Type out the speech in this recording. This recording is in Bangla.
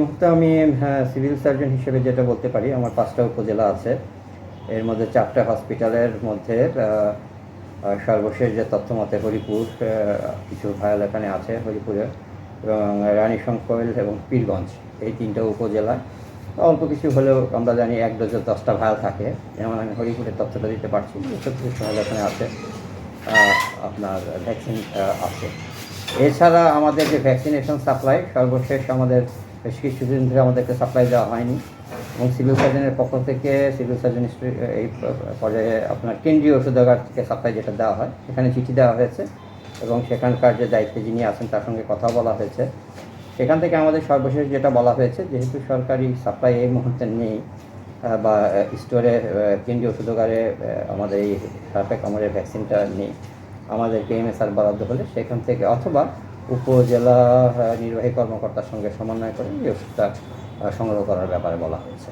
মুহূর্তে আমি হ্যাঁ, সিভিল সার্জন হিসেবে যেটা বলতে পারি আমার পাঁচটা উপজেলা আছে। এর মধ্যে চারটা হসপিটালের মধ্যে সর্বশেষ যে তথ্য মতে হরিপুর কিছু ভায়াল এখানে আছে হরিপুরে এবং রানীশঙ্কৈল এবং পীরগঞ্জ এই তিনটা উপজেলা। অল্প কিছু হলেও আমরা জানি এক ডোজে দশটা ভায়াল থাকে। যেমন আমি হরিপুরের তথ্যটা দিতে পারছি এসব কিছু ভায়াল এখানে আছে। আপনার ভ্যাকসিন আছে। এছাড়া আমাদের যে ভ্যাকসিনেশন সাপ্লাই সর্বশেষ আমাদের বেশ কিছুদিন ধরে আমাদেরকে সাপ্লাই দেওয়া হয়নি। এবং সিভিল সার্জনের পক্ষ থেকে সিভিল সার্জন এই পর্যায়ে আপনার কেন্দ্রীয় ওষুধাগার থেকে সাপ্লাই যেটা দেওয়া হয়, সেখানে চিঠি দেওয়া হয়েছে। এবং সেখানকার যে দায়িত্বে যিনি আছেন, তার সঙ্গে কথা বলা হয়েছে। সেখান থেকে আমাদের সর্বশেষ যেটা বলা হয়েছে, যেহেতু সরকারি সাপ্লাই এই মুহূর্তে নেই বা স্টোরে কেন্দ্রীয় ওষুধাগারে আমাদের এই সাপেক আমাদের ভ্যাকসিনটা নেই। আমাদের কেএমএসআর বরাদ্দ হলে সেখান থেকে অথবা উপজেলা নির্বাহী কর্মকর্তার সঙ্গে সমন্বয় করে এই ওষুধটা সংগ্রহ করার ব্যাপারে বলা হয়েছে।